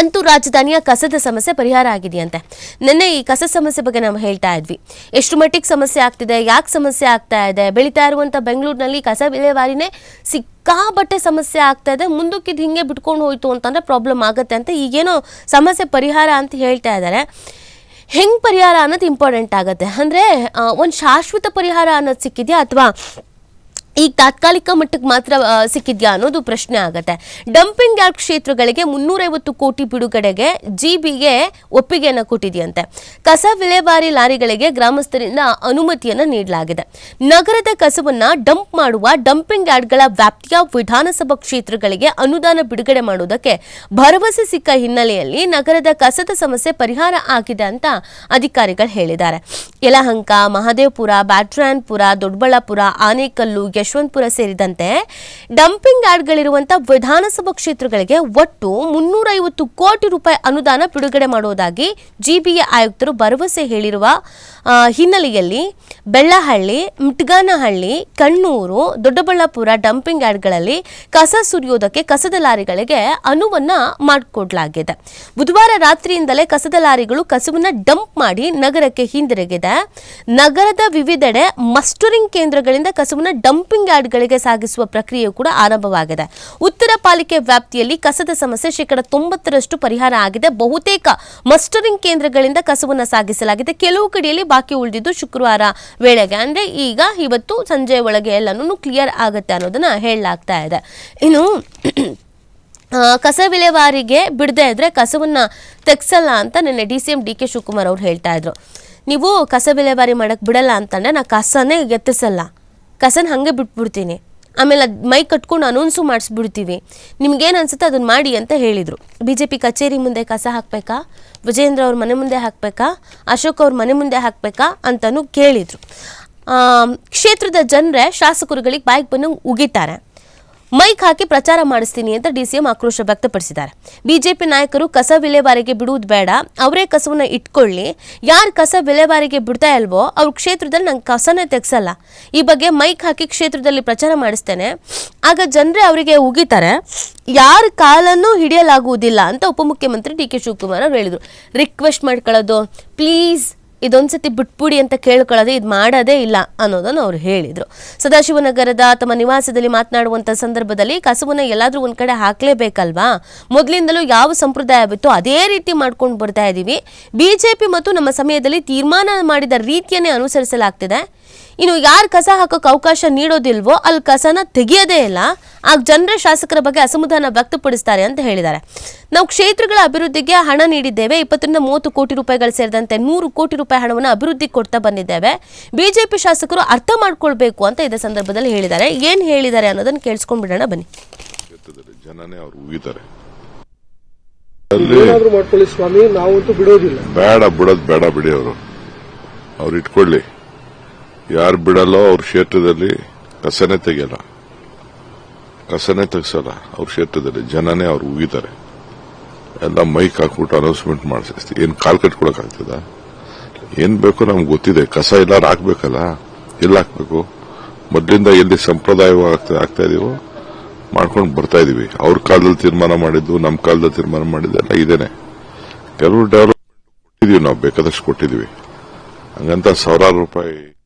ಅಂತೂ ರಾಜಧಾನಿಯ ಕಸದ ಸಮಸ್ಯೆ ಪರಿಹಾರ ಆಗಿದೆಯಂತೆ. ನಿನ್ನೆ ಈ ಕಸ ಸಮಸ್ಯೆ ಬಗ್ಗೆ ನಾವು ಹೇಳ್ತಾ ಇದ್ವಿ. ಎಷ್ಟು ಮಟ್ಟಿಗೆ ಸಮಸ್ಯೆ ಆಗ್ತಿದೆ, ಯಾಕೆ ಸಮಸ್ಯೆ ಆಗ್ತಾ ಇದೆ, ಬೆಳೀತಾ ಇರುವಂತ ಬೆಂಗಳೂರಿನಲ್ಲಿ ಕಸ ವಿಲೇವಾರಿನೇ ಸಿಕ್ಕಾಬಟ್ಟೆ ಸಮಸ್ಯೆ ಆಗ್ತಾ ಇದೆ ಮುಂದಕ್ಕೆ ಇದು ಹಿಂಗೆ ಬಿಟ್ಕೊಂಡು ಹೋಯ್ತು ಅಂತಂದ್ರೆ ಪ್ರಾಬ್ಲಮ್ ಆಗುತ್ತೆ ಅಂತ ಈಗೇನೋ ಸಮಸ್ಯೆ ಪರಿಹಾರ ಅಂತ ಹೇಳ್ತಾ ಇದ್ದಾರೆ. ಹೆಂಗ್ ಪರಿಹಾರ ಅನ್ನೋದು ಇಂಪಾರ್ಟೆಂಟ್ ಆಗುತ್ತೆ? ಅಂದ್ರೆ ಒಂದು ಶಾಶ್ವತ ಪರಿಹಾರ ಅನ್ನೋದು ಸಿಕ್ಕಿದ್ಯಾ ಅಥವಾ ಈಗ ತಾತ್ಕಾಲಿಕ ಮಟ್ಟಕ್ಕೆ ಮಾತ್ರ ಸಿಕ್ಕಿದ್ಯಾ ಅನ್ನೋದು ಪ್ರಶ್ನೆ ಆಗತ್ತೆ. ಡಂಪಿಂಗ್ ಯಾರ್ಡ್ ಕ್ಷೇತ್ರಗಳಿಗೆ ಮುನ್ನೂರೈವತ್ತು ಕೋಟಿ ಬಿಡುಗಡೆಗೆ ಜಿಬಿಗೆ ಒಪ್ಪಿಗೆಯನ್ನು ಕೊಟ್ಟಿದೆಯಂತೆ. ಕಸ ವಿಲೇವಾರಿ ಲಾರಿಗಳಿಗೆ ಗ್ರಾಮಸ್ಥರಿಂದ ಅನುಮತಿಯನ್ನು ನೀಡಲಾಗಿದೆ. ನಗರದ ಕಸವನ್ನ ಡಂಪ್ ಮಾಡುವ ಡಂಪಿಂಗ್ ಯಾರ್ಡ್ಗಳ ವ್ಯಾಪ್ತಿಯ ವಿಧಾನಸಭಾ ಕ್ಷೇತ್ರಗಳಿಗೆ ಅನುದಾನ ಬಿಡುಗಡೆ ಮಾಡುವುದಕ್ಕೆ ಭರವಸೆ ಸಿಕ್ಕ ಹಿನ್ನೆಲೆಯಲ್ಲಿ ನಗರದ ಕಸದ ಸಮಸ್ಯೆ ಪರಿಹಾರ ಆಗಿದೆ ಅಂತ ಅಧಿಕಾರಿಗಳು ಹೇಳಿದ್ದಾರೆ. ಯಲಹಂಕ, ಮಹದೇವಪುರ ಬ್ಯಾಟ್ರಾನ್ಪುರ ದೊಡ್ಡಬಳ್ಳಾಪುರ, ಆನೇಕಲ್ಲು ಯಶವಂತಪುರ ಸೇರಿದಂತೆ ಡಂಪಿಂಗ್ ಯಾರ್ಡ್ಗಳಿರುವಂತಹ ವಿಧಾನಸಭಾ ಕ್ಷೇತ್ರಗಳಿಗೆ ಒಟ್ಟು ಮುನ್ನೂರೈವತ್ತು ಕೋಟಿ ರೂಪಾಯಿ ಅನುದಾನ ಬಿಡುಗಡೆ ಮಾಡುವುದಾಗಿ ಜಿಬಿಎ ಆಯುಕ್ತರು ಭರವಸೆ ಹೇಳಿರುವ ಹಿನ್ನೆಲೆಯಲ್ಲಿ ಬೆಳ್ಳಹಳ್ಳಿ, ಮಿಟ್ಗಾನಹಳ್ಳಿ, ಕಣ್ಣೂರು, ದೊಡ್ಡಬಳ್ಳಾಪುರ ಡಂಪಿಂಗ್ ಯಾರ್ಡ್ಗಳಲ್ಲಿ ಕಸ ಸುರಿಯೋದಕ್ಕೆ ಕಸದ ಲಾರಿಗಳಿಗೆ ಅನುವನ್ನ ಮಾಡಿಕೊಡಲಾಗಿದೆ. ಬುಧವಾರ ರಾತ್ರಿಯಿಂದಲೇ ಕಸದ ಲಾರಿಗಳು ಕಸವನ್ನ ಡಂಪ್ ಮಾಡಿ ನಗರಕ್ಕೆ ಹಿಂದಿರುಗಿದೆ. ನಗರದ ವಿವಿಧೆಡೆ ಮಸ್ಟರಿಂಗ್ ಕೇಂದ್ರಗಳಿಂದ ಕಸವನ್ನು ಡಂಪಿಂಗ್ ಯಾರ್ಡ್ಗಳಿಗೆ ಸಾಗಿಸುವ ಪ್ರಕ್ರಿಯೆ ಕೂಡ ಆರಂಭವಾಗಿದೆ. ಉತ್ತರ ಪಾಲಿಕೆ ವ್ಯಾಪ್ತಿಯಲ್ಲಿ ಕಸದ ಸಮಸ್ಯೆ ಶೇಕಡ ತೊಂಬತ್ತರಷ್ಟು ಪರಿಹಾರ ಆಗಿದೆ. ಬಹುತೇಕ ಮಸ್ಟರಿಂಗ್ ಕೇಂದ್ರಗಳಿಂದ ಕಸವನ್ನು ಸಾಗಿಸಲಾಗಿದೆ. ಕೆಲವು ಕಡೆಯಲ್ಲಿ ಬಾಕಿ ಉಳಿದಿದ್ದು ಶುಕ್ರವಾರ ವೇಳೆಗೆ. ಅಂದ್ರೆ ಈಗ ಇವತ್ತು ಸಂಜೆ ಒಳಗೆ ಎಲ್ಲನೂ ಕ್ಲಿಯರ್ ಆಗುತ್ತೆ ಅನ್ನೋದನ್ನ ಹೇಳಲಾಗ್ತಾ ಇದೆ. ಇನ್ನು ಕಸ ವಿಲೇವಾರಿಗೆ ಬಿಡದೆ ಇದ್ರೆ ಕಸವನ್ನು ತೆಗ್ಸಲ್ಲ ಅಂತ ನಿನ್ನೆ D C M D K Shivakumar ಅವ್ರು ಹೇಳ್ತಾ ಇದ್ರು. ನೀವು ಕಸ ವಿಲೇವಾರಿ ಮಾಡಕ್ ಬಿಡಲ್ಲ ಅಂತಂದರೆ ನಾ ಕಸನೇ ಎತ್ತಿಸಲ್ಲ. ಕಸನ ಹಾಗೆ ಬಿಟ್ಬಿಡ್ತೀನಿ. ಆಮೇಲೆ ಅದು ಮೈ ಕಟ್ಕೊಂಡು ಅನೌನ್ಸು ಮಾಡಿಸ್ಬಿಡ್ತೀವಿ. ನಿಮ್ಗೇನು ಅನ್ಸುತ್ತೆ ಅದನ್ನ ಮಾಡಿ ಅಂತ ಹೇಳಿದರು. ಬಿ ಜೆ ಪಿ ಕಚೇರಿ ಮುಂದೆ ಕಸ ಹಾಕಬೇಕಾ? ವಿಜೇಂದ್ರ ಅವ್ರ ಮನೆ ಮುಂದೆ ಹಾಕಬೇಕಾ? ಅಶೋಕ್ ಅವ್ರ ಮನೆ ಮುಂದೆ ಹಾಕಬೇಕಾ ಅಂತಲೂ ಕೇಳಿದರು. ಕ್ಷೇತ್ರದ ಜನರೇ ಶಾಸಕರುಗಳಿಗೆ ಬಾಯಿಗೆ ಬಂದು ಉಗಿತಾರೆ. ಮೈಕ್ ಹಾಕಿ ಪ್ರಚಾರ ಮಾಡಿಸ್ತೀನಿ ಅಂತ ಡಿಸಿಎಂ ಆಕ್ರೋಶ ವ್ಯಕ್ತಪಡಿಸಿದ್ದಾರೆ. ಬಿಜೆಪಿ ನಾಯಕರು ಕಸ ವಿಲೇವಾರಿಗೆ ಬಿಡುವುದು ಬೇಡ, ಅವರೇ ಕಸವನ್ನ ಇಟ್ಕೊಳ್ಳಿ. ಯಾರು ಕಸ ವಿಲೇವಾರಿಗೆ ಬಿಡ್ತಾ ಇಲ್ವೋ ಅವ್ರ ಕ್ಷೇತ್ರದಲ್ಲಿ ನಂಗೆ ಕಸನೇ ತೆಗ್ಸಲ್ಲ. ಈ ಬಗ್ಗೆ ಮೈಕ್ ಹಾಕಿ ಕ್ಷೇತ್ರದಲ್ಲಿ ಪ್ರಚಾರ ಮಾಡಿಸ್ತೇನೆ. ಆಗ ಜನರೇ ಅವರಿಗೆ ಉಗಿತಾರೆ, ಯಾರ ಕಾಲನ್ನು ಹಿಡಿಯಲಾಗುವುದಿಲ್ಲ ಅಂತ ಉಪಮುಖ್ಯಮಂತ್ರಿ ಡಿ ಕೆ ಶಿವಕುಮಾರ್ ಅವರು ಹೇಳಿದರು. ರಿಕ್ವೆಸ್ಟ್ ಮಾಡ್ಕೊಳ್ಳೋದು, ಪ್ಲೀಸ್. ಇದೊಂದ್ಸತಿ ಬಿಟ್ಬಿಡಿ ಅಂತ ಕೇಳ್ಕೊಳ್ಳೋದೇ ಇದು ಮಾಡೋದೇ ಇಲ್ಲ ಅನ್ನೋದನ್ನು ಅವರು ಹೇಳಿದರು. ಸದಾಶಿವನಗರದ ತಮ್ಮ ನಿವಾಸದಲ್ಲಿ ಮಾತನಾಡುವಂಥ ಸಂದರ್ಭದಲ್ಲಿ ಕಸವನ್ನು ಎಲ್ಲಾದರೂ ಒಂದು ಕಡೆ ಹಾಕಲೇಬೇಕಲ್ವಾ? ಮೊದಲಿಂದಲೂ ಯಾವ ಸಂಪ್ರದಾಯವಿತ್ತೋ ಅದೇ ರೀತಿ ಮಾಡ್ಕೊಂಡು ಬರ್ತಾ ಇದ್ದೀವಿ ಬಿಜೆಪಿ ಮತ್ತು ನಮ್ಮ ಸಮಯದಲ್ಲಿ ತೀರ್ಮಾನ ಮಾಡಿದ ರೀತಿಯನ್ನೇ ಅನುಸರಿಸಲಾಗ್ತಿದೆ. ಇನ್ನು ಯಾರು ಕಸ ಹಾಕೋಕೆ ಅವಕಾಶ ನೀಡೋದಿಲ್ವೋ ಅಲ್ಲಿ ಕಸನ ತೆಗೆಯೋದೇ ಇಲ್ಲ. ಆಗ ಜನರ ಶಾಸಕರ ಬಗ್ಗೆ ಅಸಮಾಧಾನ ವ್ಯಕ್ತಪಡಿಸ್ತಾರೆ ಅಂತ ಹೇಳಿದ್ದಾರೆ. ನಾವು ಕ್ಷೇತ್ರಗಳ ಅಭಿವೃದ್ಧಿಗೆ ಹಣ ನೀಡಿದ್ದೇವೆ. ಇಪ್ಪತ್ತರಿಂದ ಮೂವತ್ತು ಕೋಟಿ ರೂಪಾಯಿಗಳು ಸೇರಿದಂತೆ ನೂರು ಕೋಟಿ ರೂಪಾಯಿ ಹಣವನ್ನು ಅಭಿವೃದ್ಧಿ ಕೊಡ್ತಾ ಬಂದಿದ್ದೇವೆ. ಬಿಜೆಪಿ ಶಾಸಕರು ಅರ್ಥ ಮಾಡ್ಕೊಳ್ಬೇಕು ಅಂತ ಇದೇ ಸಂದರ್ಭದಲ್ಲಿ ಹೇಳಿದ್ದಾರೆ. ಏನ್ ಹೇಳಿದ್ದಾರೆ ಅನ್ನೋದನ್ನು ಕೇಳಿಸ್ಕೊಂಡ್ಬಿಡೋಣ ಬನ್ನಿ. ಕ್ಷೇತ್ರದಲ್ಲಿ ಜನನೇ ಅವ್ರು ಉಗಿತಾರೆ. ಏನಾದ್ರೂ ಮಾಡ್ಕೊಳ್ಳಿ ಸ್ವಾಮಿ ನಾವಂತೂ ಬಿಡೋದಿಲ್ಲ. ಬೇಡ ಬಿಡೋದು ಬೇಡ ಬಿಡಿ ಅವರು. ಅವ್ರು ಇಟ್ಕೊಳ್ಳಿ. ಯಾರು ಬಿಡಲ್ಲೋ ಅವ್ರ ಕ್ಷೇತ್ರದಲ್ಲಿ ಕಸನೇ ತೆಗೆಯಲ್ಲ. ಕಸನೇ ತೆಗೆಸಲ್ಲ ಅವ್ರ ಕ್ಷೇತ್ರದಲ್ಲಿ. ಜನನೇ ಅವ್ರು ಉಗಿತಾರೆ. ಎಲ್ಲ ಮೈಕ್ ಹಾಕ್ಬಿಟ್ಟು ಅನೌನ್ಸ್ಮೆಂಟ್ ಮಾಡಿಸಿ ಏನ್ ಕಾಲ್ ಕಟ್ಕೊಳಕ್ ಆಗ್ತದ ಏನ್ ಬೇಕು ನಮ್ಗೆ ಗೊತ್ತಿದೆ. ಕಸ ಎಲ್ಲಾರು ಹಾಕ್ಬೇಕಲ್ಲ? ಎಲ್ಲ ಹಾಕ್ಬೇಕು? ಮೊದಲಿಂದ ಎಲ್ಲಿ ಸಂಪ್ರದಾಯವಾಗಿ ಆಗ್ತಾ ಇದೀವೋ ಮಾಡ್ಕೊಂಡು ಬರ್ತಾ ಇದೀವಿ. ಅವ್ರ ಕಾಲದಲ್ಲಿ ತೀರ್ಮಾನ ಮಾಡಿದ್ದು ನಮ್ಮ ಕಾಲದಲ್ಲಿ ತೀರ್ಮಾನ ಮಾಡಿದ್ದೆಲ್ಲ ಇದೇನೆ. ಕೆಲವು ಡೆವಲಪ್ಮೆಂಟ್ ಕೊಟ್ಟಿದೀವಿ ನಾವು. ಬೇಕಾದಷ್ಟು ಕೊಟ್ಟಿದೀವಿ. ಹಂಗಂತ ಸಾವಿರಾರು ರೂಪಾಯಿ